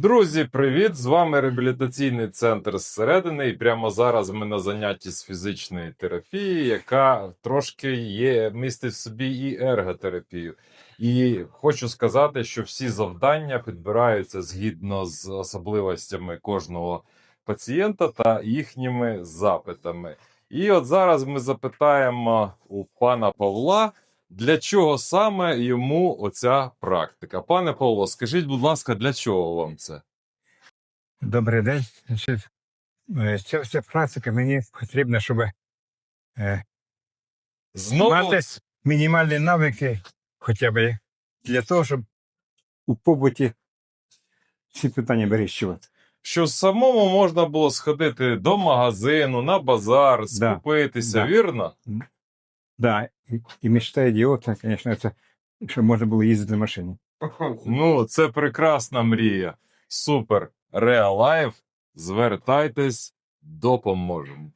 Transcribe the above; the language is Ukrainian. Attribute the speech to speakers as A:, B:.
A: Друзі, привіт! З вами реабілітаційний центр зсередини. І прямо зараз ми на занятті з фізичної терапії, яка трошки є, містить в собі і ерготерапію. І хочу сказати, що всі завдання підбираються згідно з особливостями кожного пацієнта та їхніми запитами. І от зараз ми запитаємо у пана Павла, для чого саме йому оця практика. Пане Павло, скажіть, будь ласка, для чого вам це?
B: Добрий день. Значить, е, Ця вся практика мені потрібна, щоб е,
A: Знову
B: мати мінімальні навики, хоча б для того, щоб у побуті ці питання вирішувати.
A: що самому можна було сходити до магазину, на базар, скупитися,
B: Да.
A: вірно?
B: Да, і, і мечта ідіота, звісно, це щоб можна було їздити на машині.
A: Ну, це прекрасна мрія. Супер. Реалайф. Звертайтесь, допоможемо.